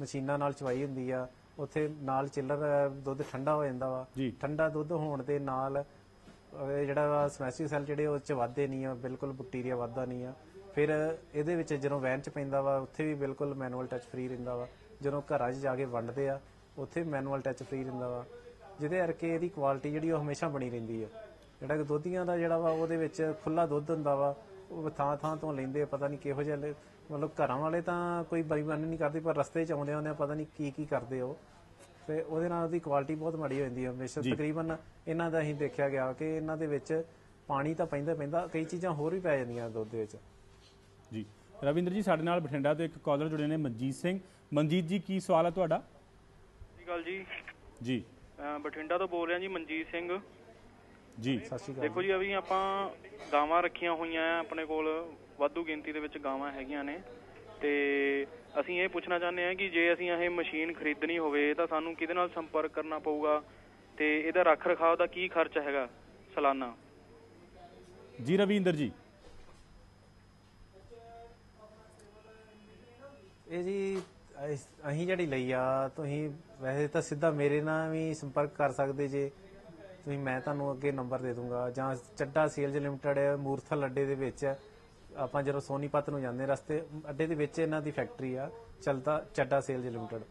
ਮਸ਼ੀਨਾਂ ਨਾਲ ਚਵਾਈ ਹੁੰਦੀ ਆ। ਉੱਥੇ ਨਾਲ ਚਿੱਲਰ ਦੁੱਧ ਠੰਡਾ ਹੋ ਜਾਂਦਾ ਵਾ। ਠੰਡਾ ਦੁੱਧ ਹੋਣ ਦੇ ਨਾਲ ਜਿਹੜਾ ਵਾ ਸਮੈਸੀ ਸੈੱਲ ਜਿਹੜੇ ਉਹ ਚ ਵੱਧਦੇ ਨਹੀਂ ਆ ਬਿਲਕੁਲ ਬੈਕਟੀਰੀਆ ਵੱਧਦਾ ਨਹੀਂ ਆ। ਫਿਰ ਇਹਦੇ ਵਿੱਚ ਜਦੋਂ ਵੈਨ ਚ ਪੈਂਦਾ ਵਾ ਉੱਥੇ ਵੀ ਬਿਲਕੁਲ ਮੈਨੂਅਲ ਟੱਚ ਫ੍ਰੀ ਰਹਿੰਦਾ ਵਾ। ਜਦੋਂ ਘਰਾਂ 'ਚ ਜਾ ਕੇ ਵੰਡਦੇ ਆ ਉੱਥੇ ਮੈਨੂਅਲ ਟੱਚ ਫ੍ਰੀ ਰਹਿੰਦਾ ਵਾ। ਜਿਹਦੇ ਕਰਕੇ ਇਹਦੀ ਕੁਆਲਿਟੀ ਜਿਹੜੀ ਉਹ ਹਮੇਸ਼ਾ ਬਣੀ ਰਹਿੰਦੀ ਆ। ਜਿਹੜਾ ਕਿ ਦੁੱਧੀਆਂ ਦਾ ਜਿਹੜਾ ਵਾ ਉਹਦੇ ਵਿੱਚ ਖੁੱਲਾ ਦੁੱਧ ਹੁੰਦਾ ਵਾ ਉਹ ਥਾਂ ਥਾਂ ਤੋਂ ਲੈਂਦੇ ਆ, ਪਤਾ ਨਹੀਂ ਕਿਹੋ ਜਿਹਾ ਮਤਲਬ ਘਰਾਂ ਵਾਲੇ ਤਾਂ ਕੋਈ ਬੇਈਮਾਨੀ ਨਹੀਂ ਕਰਦੇ ਪਰ ਰਸਤੇ 'ਚ ਆਉਂਦੇ ਆਉਂਦੇ ਪਤਾ ਨਹੀਂ ਕੀ ਕੀ ਕਰਦੇ ਉਹ। ਤੇ ਉਹਦੇ ਨਾਲ ਉਹਦੀ ਕੁਆਲਿਟੀ ਬਹੁਤ ਮਾੜੀ ਹੋ ਜਾਂਦੀ ਹੈ ਹਮੇਸ਼ਾ। ਤਕਰੀਬਨ ਇਹਨਾਂ ਦਾ ਅਸੀਂ ਦੇਖਿਆ ਗਿਆ ਕਿ ਇਹਨਾਂ ਦੇ ਵਿੱਚ ਪਾਣੀ ਤਾਂ ਪੈਂਦਾ ਪੈਂਦਾ ਕਈ ਚੀਜ਼ਾਂ ਹੋਰ ਵੀ ਪੈ ਜਾਂਦੀਆਂ ਦੁੱਧ ਦੇ ਵਿੱਚ। ਜੀ। ਰਵਿੰਦਰ ਜੀ ਸਾਡੇ ਨਾਲ ਬਠਿੰਡਾ ਤੋਂ ਇੱਕ ਕਾਲਰ ਜੁੜੇ ਨੇ ਮਨਜੀਤ ਸਿੰਘ। ਮਨਜੀਤ ਜੀ ਕੀ ਸਵਾਲ ਹੈ ਤੁਹਾਡਾ? ਸਤਿ ਸ਼੍ਰੀ ਅਕਾਲ ਜੀ। ਜੀ। ਬਠਿੰਡਾ ਤੋਂ ਬੋਲ ਰਿਹਾ ਜੀ ਮਨਜੀਤ ਸਿੰਘ। ਜੀ ਸਤਿ ਸ਼੍ਰੀ ਅਕਾਲ। ਦੇਖੋ ਜੀ ਅਭੀ ਆਪਾਂ ਗਾਵਾਂ ਰੱਖੀਆਂ ਹੋਈਆਂ ਆ ਆਪਣੇ ਕੋਲ ਵਾਧੂ ਗਿਣਤੀ ਦੇ ਵਿੱਚ ਗਾਵਾਂ ਹੈਗੀਆਂ ਨੇ। ਤੇ ਅਸੀਂ ਇਹ ਪੁੱਛਣਾ ਚਾਹੁੰਦੇ ਹਾਂ ਕਿ ਜੇ ਅਸੀਂ ਇਹ ਮਸ਼ੀਨ ਖਰੀਦਣੀ ਹੋਵੇ ਤਾਂ ਸਾਨੂੰ ਕਿਹਦੇ ਨਾਲ ਸੰਪਰਕ ਕਰਨਾ ਪਊਗਾ? ਤੇ ਇਹਦਾ ਰੱਖ ਰਖਾਵ ਦਾ ਕੀ ਖਰਚ ਹੈਗਾ? ਸਾਲਾਨਾ। ਜੀ ਰਵਿੰਦਰ ਜੀ। ਇਹ ਜੀ ਅਸ- ਅਸੀਂ ਜਿਹੜੀ ਲਈ ਆ ਤੁਸੀਂ ਵੈਸੇ ਤਾਂ ਸਿੱਧਾ ਮੇਰੇ ਨਾਲ ਵੀ ਸੰਪਰਕ ਕਰ ਸਕਦੇ ਜੇ। ਤੁਸੀਂ ਮੈਂ ਤੁਹਾਨੂੰ ਅੱਗੇ ਨੰਬਰ ਦੇ ਦੂੰਗਾ। ਜਾਂ ਚੱਡਾ ਸੇਲਜ਼ ਲਿਮਟਿਡ ਮੂਰਥਲ ਅੱਡੇ ਦੇ ਵਿੱਚ ਆਪਾਂ ਜਦੋਂ ਸੋਨੀਪਤ ਨੂੰ ਜਾਂਦੇ ਰਸਤੇ ਅੱਡੇ ਦੇ ਵਿੱਚ ਇਹਨਾਂ ਦੀ ਫੈਕਟਰੀ ਆ ਚਲਦਾ ਚੱਡਾ ਸੇਲਜ਼ ਲਿਮਟਿਡ।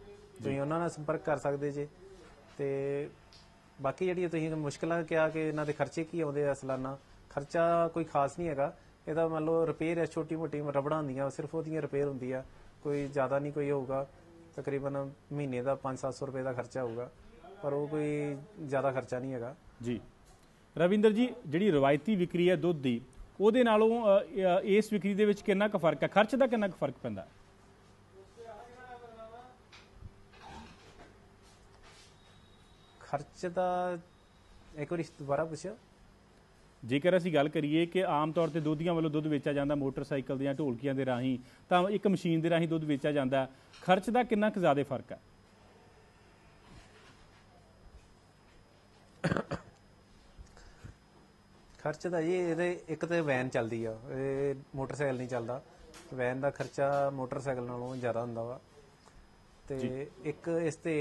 ਤੁਸੀਂ ਉਹਨਾਂ ਨਾਲ ਸੰਪਰਕ ਕਰ ਸਕਦੇ ਜੇ। ਤੇ ਬਾਕੀ ਜਿਹੜੀ ਤੁਸੀਂ ਮੁਸ਼ਕਲਾਂ ਕਿਹਾ ਕਿ ਇਹਨਾਂ ਦੇ ਖਰਚੇ ਕੀ ਆਉਂਦੇ ਆ ਸਾਲਾਨਾ ਖਰਚਾ ਕੋਈ ਖਾਸ ਨਹੀਂ ਹੈਗਾ। ਇਹਦਾ ਮੰਨ ਲਓ ਰਿਪੇਅਰ ਹੈ ਛੋਟੀ ਮੋਟੀ ਰਬੜਾਂ ਹੁੰਦੀਆਂ ਸਿਰਫ ਉਹਦੀਆਂ ਰਿਪੇਅਰ ਹੁੰਦੀ ਆ। ਕੋਈ ਜ਼ਿਆਦਾ ਨਹੀਂ ਕੋਈ ਹੋਊਗਾ। ਤਕਰੀਬਨ ਮਹੀਨੇ ਦਾ 5-700 ਰੁਪਏ ਦਾ ਖਰਚਾ ਹੋਊਗਾ। ਪਰ ਉਹ ਕੋਈ ਜ਼ਿਆਦਾ ਖਰਚਾ ਨਹੀਂ ਹੈਗਾ। ਜੀ ਰਵਿੰਦਰ ਜੀ ਜਿਹੜੀ ਰਵਾਇਤੀ ਵਿਕਰੀ ਹੈ ਦੁੱਧ ਦੀ ਉਹਦੇ ਨਾਲੋਂ ਇਸ ਵਿਕਰੀ ਦੇ ਵਿੱਚ ਕਿੰਨਾ ਕੁ ਫ਼ਰਕ ਹੈ ਖਰਚ ਦਾ ਕਿੰਨਾ ਕੁ ਫ਼ਰਕ ਪੈਂਦਾ? ਖਰਚ ਦਾ ਇੱਕ ਵਾਰੀ ਦੁਬਾਰਾ ਪੁੱਛਿਓ ਜੇਕਰ ਅਸੀਂ ਗੱਲ ਕਰੀਏ ਕਿ ਆਮ ਤੌਰ ਤੇ ਦੁੱਧੀਆਂ ਵੱਲੋਂ ਦੁੱਧ ਵੇਚਿਆ ਜਾਂਦਾ ਮੋਟਰਸਾਈਕਲ ਦੀਆਂ ਢੋਲਕੀਆਂ ਦੇ ਰਾਹੀਂ ਤਾਂ ਇੱਕ ਮਸ਼ੀਨ ਦੇ ਰਾਹੀਂ ਦੁੱਧ ਵੇਚਿਆ ਜਾਂਦਾ। ਖਰਚ ਦਾ ਕਿੰਨਾ ਕੁ ਜ਼ਿਆਦਾ ਫ਼ਰਕ ਹੈ ਖਰਚ ਦਾ ਇਹ ਇਹਦੇ ਇੱਕ ਤੇ ਵੈਨ ਚੱਲਦੀ ਆ ਇਹ ਮੋਟਰਸਾਈਕਲ ਨਹੀਂ ਚੱਲਦਾ। ਵੈਨ ਦਾ ਖਰਚਾ ਮੋਟਰਸਾਈਕਲ ਨਾਲੋਂ ਜ਼ਿਆਦਾ ਹੁੰਦਾ ਵਾ। ਤੇ ਇੱਕ ਇਸ ਤੇ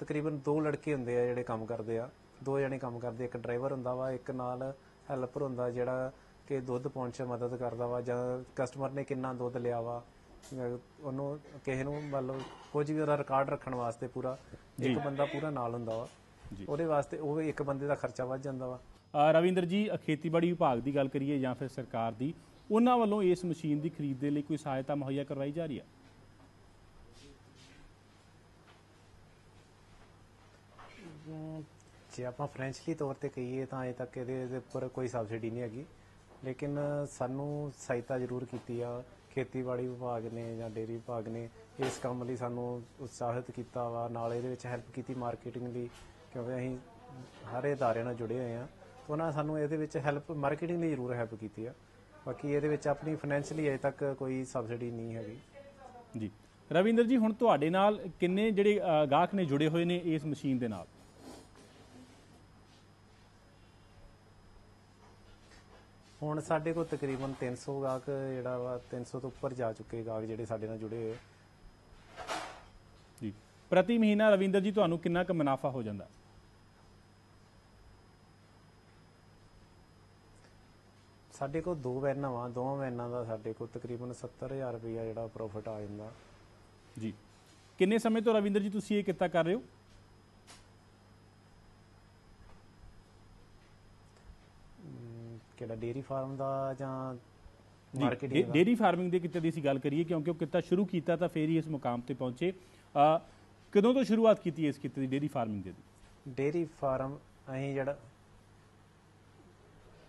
ਤਕਰੀਬਨ ਦੋ ਲੜਕੇ ਹੁੰਦੇ ਆ ਜਿਹੜੇ ਕੰਮ ਕਰਦੇ ਆ। ਦੋ ਜਣੇ ਕੰਮ ਕਰਦੇ ਇੱਕ ਡਰਾਈਵਰ ਹੁੰਦਾ ਵਾ ਇੱਕ ਨਾਲ ਹੈਲਪਰ ਹੁੰਦਾ ਜਿਹੜਾ ਕਿ ਦੁੱਧ ਪਾਉਣ 'ਚ ਮਦਦ ਕਰਦਾ ਵਾ ਜਾਂ ਕਸਟਮਰ ਨੇ ਕਿੰਨਾ ਦੁੱਧ ਲਿਆ ਵਾ। ਉਹਨੂੰ ਕਿਸੇ ਨੂੰ ਮਤਲਬ ਕੁਝ ਵੀ ਉਹਦਾ ਰਿਕਾਰਡ ਰੱਖਣ ਵਾਸਤੇ ਪੂਰਾ ਇੱਕ ਬੰਦਾ ਪੂਰਾ ਨਾਲ ਹੁੰਦਾ ਵਾ। ਉਹਦੇ ਵਾਸਤੇ ਉਹ ਇੱਕ ਬੰਦੇ ਦਾ ਖਰਚਾ ਵੱਧ ਜਾਂਦਾ ਵਾ। ਰਵਿੰਦਰ ਜੀ ਖੇਤੀਬਾੜੀ ਵਿਭਾਗ ਦੀ ਗੱਲ ਕਰੀਏ ਜਾਂ ਫਿਰ ਸਰਕਾਰ ਦੀ, ਉਹਨਾਂ ਵੱਲੋਂ ਇਸ ਮਸ਼ੀਨ ਦੀ ਖਰੀਦ ਦੇ ਲਈ ਕੋਈ ਸਹਾਇਤਾ ਮੁਹੱਈਆ ਕਰਵਾਈ ਜਾ ਰਹੀ ਹੈ? ਜੇ ਆਪਾਂ ਫਾਈਨੈਂਸ਼ਲੀ ਤੌਰ ਤੇ ਕਹੀਏ ਤਾਂ ਅਜੇ ਤੱਕ ਇਹਦੇ ਉੱਪਰ ਕੋਈ ਸਬਸਿਡੀ ਨਹੀਂ ਹੈਗੀ। ਲੇਕਿਨ ਸਾਨੂੰ ਸਹਾਇਤਾ ਜ਼ਰੂਰ ਕੀਤੀ ਆ। ਖੇਤੀਬਾੜੀ ਵਿਭਾਗ ਨੇ ਜਾਂ ਡੇਅਰੀ ਵਿਭਾਗ ਨੇ ਇਸ ਕੰਮ ਲਈ ਸਾਨੂੰ ਉਤਸ਼ਾਹਿਤ ਕੀਤਾ ਵਾ। ਨਾਲ ਇਹਦੇ ਵਿੱਚ ਹੈਲਪ ਕੀਤੀ ਮਾਰਕੀਟਿੰਗ ਲਈ ਕਿਉਂਕਿ ਅਸੀਂ ਹਰ ਅਦਾਰੇ ਨਾਲ ਜੁੜੇ ਹੋਏ ਆ। ਉਹਨਾਂ ਸਾਨੂੰ ਇਹਦੇ ਵਿੱਚ ਹੈਲਪ ਮਾਰਕੀਟਿੰਗ ਲਈ ਜ਼ਰੂਰ ਹੈਲਪ ਕੀਤੀ ਆ। ਬਾਕੀ ਇਹਦੇ ਵਿੱਚ ਆਪਣੀ ਫਾਈਨੈਂਸ਼ਲੀ ਅਜੇ ਤੱਕ ਕੋਈ ਸਬਸਿਡੀ ਨਹੀਂ ਹੈਗੀ। ਜੀ। ਰਵਿੰਦਰ ਜੀ ਹੁਣ ਤੁਹਾਡੇ ਨਾਲ ਕਿੰਨੇ ਜਿਹੜੇ ਗਾਹਕ ਨੇ ਜੁੜੇ ਹੋਏ ਨੇ ਇਸ ਮਸ਼ੀਨ ਦੇ ਨਾਲ? ਹੁਣ ਸਾਡੇ ਕੋਲ ਤਕਰੀਬਨ 300 ਗਾਹਕ ਜਿਹੜਾ ਵਾ 300 ਤੋਂ ਉੱਪਰ ਜਾ ਚੁੱਕੇ ਗਾਹਕ ਜਿਹੜੇ ਸਾਡੇ ਨਾਲ ਜੁੜੇ ਹੋਏ ਜੀ। ਪ੍ਰਤੀ ਮਹੀਨਾ ਰਵਿੰਦਰ ਜੀ ਤੁਹਾਨੂੰ ਕਿੰਨਾ ਕੁ ਮੁਨਾਫਾ ਹੋ ਜਾਂਦਾ? ਸਾਡੇ ਕੋਲ ਦੋ ਵੈਨਾਂ ਵਾ ਦੋਵਾਂ ਵੈਨਾਂ ਦਾ ਸਾਡੇ ਕੋਲ ਤਕਰੀਬਨ 70000 ਰੁਪਇਆ ਜਿਹੜਾ ਪ੍ਰੋਫਿਟ ਆ ਜਾਂਦਾ। ਜੀ। ਕਿੰਨੇ ਸਮੇਂ ਤੋਂ ਰਵਿੰਦਰ ਜੀ ਤੁਸੀਂ ਇਹ ਕਿੱਤਾ ਕਰ ਰਹੇ ਹੋ? ਕਿਹੜਾ ਡੇਅਰੀ ਫਾਰਮ ਦਾ ਜਾਂ ਮਾਰਕੀਟਿੰਗ ਡੇ- ਦਾ ਡੇਅਰੀ ਫਾਰਮਿੰਗ ਦੇ ਕਿੱਤੇ ਦੀ ਅਸੀਂ ਗੱਲ ਕਰੀਏ ਕਿਉਂਕਿ ਉਹ ਕਿੱਤਾ ਸ਼ੁਰੂ ਕੀਤਾ ਤਾਂ ਫੇਰ ਹੀ ਇਸ ਮੁਕਾਮ ਤੇ ਪਹੁੰਚੇ। ਕਦੋਂ ਤੋਂ ਸ਼ੁਰੂਆਤ ਕੀਤੀ ਇਸ ਕਿੱਤੇ ਦੀ ਡੇਅਰੀ ਫਾਰਮਿੰਗ ਦੇ ਦੀ? ਡੇਅਰੀ ਫਾਰਮ ਅਸੀਂ ਜਿਹੜਾ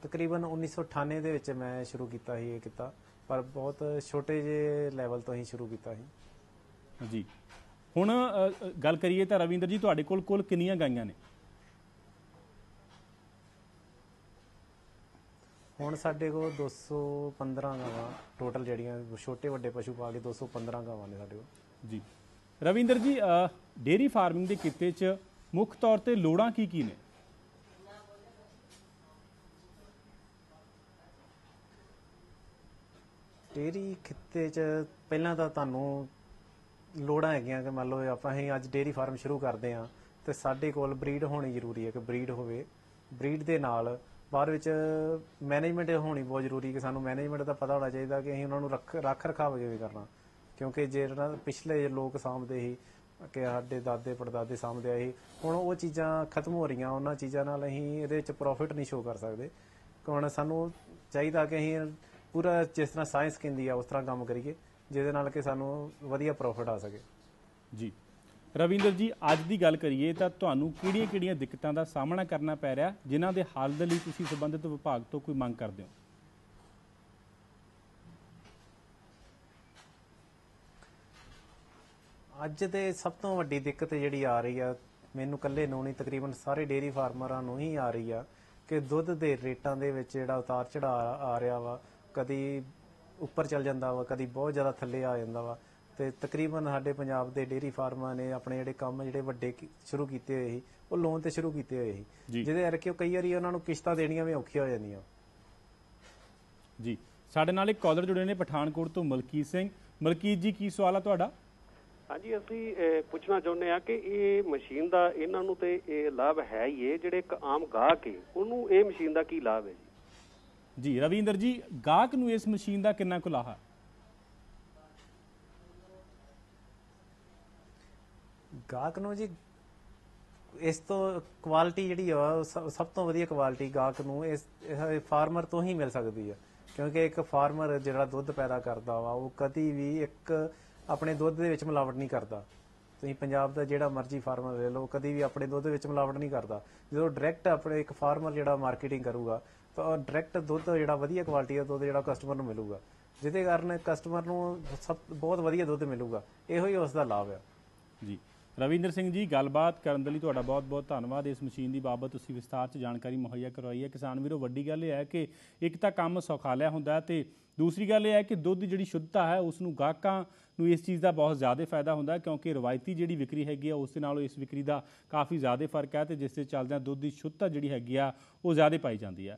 ਤਕਰੀਬਨ 1998 ਦੇ ਵਿੱਚ ਮੈਂ ਸ਼ੁਰੂ ਕੀਤਾ ਸੀ ਇਹ ਕੀਤਾ ਪਰ ਬਹੁਤ ਛੋਟੇ ਜਿਹੇ ਲੈਵਲ ਤੋਂ ਹੀ ਸ਼ੁਰੂ ਕੀਤਾ ਸੀ। ਜੀ। ਹੁਣ ਗੱਲ ਕਰੀਏ ਤਾਂ ਰਵਿੰਦਰ ਜੀ ਤੁਹਾਡੇ ਕੋਲ ਕੁੱਲ ਕਿੰਨੀਆਂ ਗਾਈਆਂ ਨੇ? ਹੁਣ ਸਾਡੇ ਕੋਲ 215 ਗਾਵਾਂ ਟੋਟਲ ਜਿਹੜੀਆਂ ਛੋਟੇ ਵੱਡੇ ਪਸ਼ੂ ਪਾ ਕੇ 215 ਗਾਵਾਂ ਨੇ ਸਾਡੇ ਕੋਲ। ਜੀ। ਰਵਿੰਦਰ ਜੀ ਅ, ਡੇਅਰੀ ਫਾਰਮਿੰਗ ਦੇ ਕਿੱਤੇ 'ਚ ਮੁੱਖ ਤੌਰ ਤੇ ਲੋੜਾਂ ਕੀ ਕੀ ਨੇ? ਡੇਰੀ ਖਿੱਤੇ 'ਚ ਪਹਿਲਾਂ ਤਾਂ ਤੁਹਾਨੂੰ ਲੋੜਾਂ ਹੈਗੀਆਂ ਕਿ ਮੰਨ ਲਓ ਆਪਾਂ ਅਸੀਂ ਅੱਜ ਡੇਰੀ ਫਾਰਮ ਸ਼ੁਰੂ ਕਰਦੇ ਹਾਂ ਤੇ ਸਾਡੇ ਕੋਲ ਬਰੀਡ ਹੋਣੀ ਜ਼ਰੂਰੀ ਹੈ ਕਿ ਬਰੀਡ ਹੋਵੇ। ਬਰੀਡ ਦੇ ਨਾਲ ਬਾਅਦ ਵਿੱਚ ਮੈਨੇਜਮੈਂਟ ਹੋਣੀ ਬਹੁਤ ਜ਼ਰੂਰੀ ਕਿ ਸਾਨੂੰ ਮੈਨੇਜਮੈਂਟ ਦਾ ਪਤਾ ਹੋਣਾ ਚਾਹੀਦਾ ਕਿ ਅਸੀਂ ਉਹਨਾਂ ਨੂੰ ਰੱਖ ਰੱਖ ਰਖਾਵ ਕਿਵੇਂ ਕਰਨਾ। ਕਿਉਂਕਿ ਜਿਹੜਾ ਪਿਛਲੇ ਲੋਕ ਸਾਂਭਦੇ ਸੀ ਕਿ ਸਾਡੇ ਦਾਦੇ ਪੜਦਾਦੇ ਸਾਂਭਦੇ ਆਏ ਸੀ, ਹੁਣ ਉਹ ਚੀਜ਼ਾਂ ਖਤਮ ਹੋ ਰਹੀਆਂ ਉਹਨਾਂ ਚੀਜ਼ਾਂ ਨਾਲ ਅਸੀਂ ਇਹਦੇ ਵਿੱਚ ਪ੍ਰੋਫਿਟ ਨਹੀਂ ਸ਼ੋ ਕਰ ਸਕਦੇ। ਹੁਣ ਸਾਨੂੰ ਚਾਹੀਦਾ ਕਿ ਅਸੀਂ ਪੂਰਾ ਜਿਸ ਤਰ੍ਹਾਂ ਸਾਇੰਸ ਕਹਿੰਦੀ ਆ ਉਸ ਤਰ੍ਹਾਂ ਕੰਮ ਕਰੀਏ ਜਿਹਦੇ ਨਾਲ ਕਿ ਸਾਨੂੰ ਵਧੀਆ ਪ੍ਰੋਫਿਟ ਆ ਸਕੇ। ਜੀ। ਰਵਿੰਦਰ ਜੀ ਅੱਜ ਦੀ ਗੱਲ ਕਰੀਏ ਤਾਂ ਤੁਹਾਨੂੰ ਕਿਹੜੀਆਂ-ਕਿਹੜੀਆਂ ਦਿੱਕਤਾਂ ਦਾ ਸਾਹਮਣਾ ਕਰਨਾ ਪੈ ਰਿਹਾ ਜਿਨ੍ਹਾਂ ਦੇ ਹੱਲ ਦੇ ਲਈ ਤੁਸੀਂ ਸੰਬੰਧਿਤ ਵਿਭਾਗ ਤੋਂ ਕੋਈ ਮੰਗ ਕਰਦੇ ਹੋ? ਅੱਜ ਦੇ ਸਭ ਤੋਂ ਵੱਡੀ ਦਿੱਕਤ ਜਿਹੜੀ ਆ ਰਹੀ ਆ ਮੈਨੂੰ ਕੱਲੇ ਨੂੰ ਨਹੀਂ ਤਕਰੀਬਨ ਸਾਰੇ ਡੇਅਰੀ ਫਾਰਮਰਾਂ ਨੂੰ ਹੀ ਆ ਰਹੀ ਆ ਕਿ ਦੁੱਧ ਦੇ ਰੇਟਾਂ ਦੇ ਵਿੱਚ ਜਿਹੜਾ ਉਤਾਰ ਚੜਾ ਆ ਰਿਹਾ ਵਾ ਕਦੀ ਉੱਪਰ ਚੱਲ ਜਾਂਦਾ ਵਾ ਕਦੀ ਬਹੁਤ ਜ਼ਿਆਦਾ ਥੱਲੇ ਆ ਜਾਂਦਾ ਵਾ। ਤੇ ਤਕਰੀਬਨ ਸਾਡੇ ਪੰਜਾਬ ਦੇ ਡੇਅਰੀ ਫਾਰਮਾਂ ਨੇ ਆਪਣੇ ਜਿਹੜੇ ਕੰਮ ਜਿਹੜੇ ਵੱਡੇ ਕੀ- ਸ਼ੁਰੂ ਕੀਤੇ ਹੋਏ ਸੀ ਉਹ ਲੋਨ ਤੇ ਸ਼ੁਰੂ ਕੀਤੇ ਹੋਏ ਜੀ। ਸੀ ਜਿਹਦੇ ਕਰਕੇ ਉਹ ਕਈ ਵਾਰੀ ਉਹਨਾਂ ਨੂੰ ਕਿਸ਼ਤਾਂ ਦੇਣੀਆਂ ਵੀ ਔਖੀਆਂ ਹੋ ਜਾਂਦੀਆਂ। ਜੀ। ਸਾਡੇ ਨਾਲ ਇੱਕ ਕਾਲਰ ਜੁੜੇ ਨੇ ਪਠਾਨਕੋਟ ਤੋਂ ਮਲਕੀਤ ਸਿੰਘ। ਮਲਕੀਤ ਜੀ ਕੀ ਸਵਾਲ ਆ ਤੁਹਾਡਾ? ਹਾਂਜੀ ਅਸੀਂ ਅਹ, ਪੁੱਛਣਾ ਚਾਹੁੰਦੇ ਆ ਕਿ ਇਹ ਮਸ਼ੀਨ ਦਾ ਇਹਨਾਂ ਨੂੰ ਤੇ ਇਹ ਲਾਭ ਹੈ ਹੀ ਹੈ ਜਿਹੜੇ ਇੱਕ ਆਮ ਗਾਹਕ ਹੈ ਉਹਨੂੰ ਇਹ ਮਸ਼ੀਨ ਦਾ ਕੀ ਲਾਭ ਹੈ ਜੀ? ਜੀ, ਰਵਿੰਦਰ ਜੀ, ਗਾਹਕ ਨੂੰ ਇਸ ਮਸ਼ੀਨ ਦਾ ਕਿੰਨਾ ਕੁ ਲਾਹਾ? ਗਾਹਕ ਨੂੰ ਜੀ, ਇਸ ਤੋਂ ਕੁਆਲਿਟੀ ਜਿਹੜੀ ਆ ਸਭ ਤੋਂ ਵਧੀਆ ਕੁਆਲਿਟੀ ਗਾਹਕ ਨੂੰ ਇਸ ਫਾਰਮਰ ਤੋਂ ਹੀ ਮਿਲ ਸਕਦੀ ਆ। ਕਿਉਂਕਿ ਇੱਕ ਫਾਰਮਰ ਜਿਹੜਾ ਦੁੱਧ ਪੈਦਾ ਕਰਦਾ ਵਾ, ਉਹ ਕਦੀ ਵੀ ਇੱਕ ਆਪਣੇ ਦੁੱਧ ਦੇ ਵਿੱਚ ਮਿਲਾਵਟ ਨਹੀਂ ਕਰਦਾ। ਤੁਸੀਂ ਪੰਜਾਬ ਦਾ ਜਿਹੜਾ ਮਰਜ਼ੀ ਫਾਰਮਰ ਲੈ ਲਓ, ਕਦੀ ਵੀ ਆਪਣੇ ਦੁੱਧ ਵਿੱਚ ਮਿਲਾਵਟ ਨਹੀਂ ਕਰਦਾ। ਜਦੋਂ ਡਾਇਰੈਕਟ ਆਪਣੇ ਇੱਕ ਫਾਰਮਰ ਜਿਹੜਾ ਮਾਰਕੀਟਿੰਗ ਕਰੂਗਾ ਤਾਂ ਡਾਇਰੈਕਟ ਦੁੱਧ ਜਿਹੜਾ ਵਧੀਆ ਕੁਆਲਿਟੀ ਦਾ ਦੁੱਧ ਜਿਹੜਾ ਕਸਟਮਰ ਨੂੰ ਮਿਲੂਗਾ। ਜਿਹਦੇ ਕਾਰਨ ਕਸਟਮਰ ਨੂੰ ਸਭ ਬਹੁਤ ਵਧੀਆ ਦੁੱਧ ਮਿਲੂਗਾ। ਇਹੋ ਹੀ ਉਸ ਦਾ ਲਾਭ ਆ। ਜੀ। ਰਵਿੰਦਰ ਸਿੰਘ ਜੀ, ਗੱਲਬਾਤ ਕਰਨ ਦੇ ਲਈ ਤੁਹਾਡਾ ਬਹੁਤ-ਬਹੁਤ ਧੰਨਵਾਦ। ਇਸ ਮਸ਼ੀਨ ਦੀ ਬਾਬਤ ਤੁਸੀਂ ਵਿਸਤਾਰ 'ਚ ਜਾਣਕਾਰੀ ਮੁਹੱਈਆ ਕਰਵਾਈ ਹੈ। ਕਿਸਾਨ ਵੀਰੋ, ਵੱਡੀ ਗੱਲ ਇਹ ਹੈ ਕਿ ਇੱਕ ਤਾਂ ਕੰਮ ਸੌਖਾਲਿਆ ਹੁੰਦਾ ਹੈ ਤੇ ਦੂਸਰੀ ਗੱਲ ਇਹ ਹੈ ਕਿ ਦੁੱਧ ਦੀ ਜਿਹੜੀ ਸ਼ੁੱਧਤਾ ਹੈ ਉਸ ਨੂੰ ਗਾਹਕਾਂ ਨੂੰ ਇਸ ਚੀਜ਼ ਦਾ ਬਹੁਤ ਜ਼ਿਆਦਾ ਫਾਇਦਾ ਹੁੰਦਾ ਕਿਉਂਕਿ ਰਵਾਇਤੀ ਜਿਹੜੀ ਵਿਕਰੀ ਹੈਗੀ ਆ, ਉਸ ਦੇ ਨਾਲੋਂ ਇਸ ਵਿਕਰੀ ਦਾ ਕਾਫੀ ਜ਼ਿਆਦਾ ਫ਼ਰਕ ਹੈ ਤੇ ਜਿਸ ਦੇ ਚੱਲਦਿਆਂ ਦੁੱਧ ਦੀ ਸ਼ੁੱਧਤਾ ਜਿਹੜੀ ਹੈਗੀ ਆ, ਉਹ ਜ਼ਿਆਦਾ ਪਾਈ ਜਾਂਦੀ ਹੈ।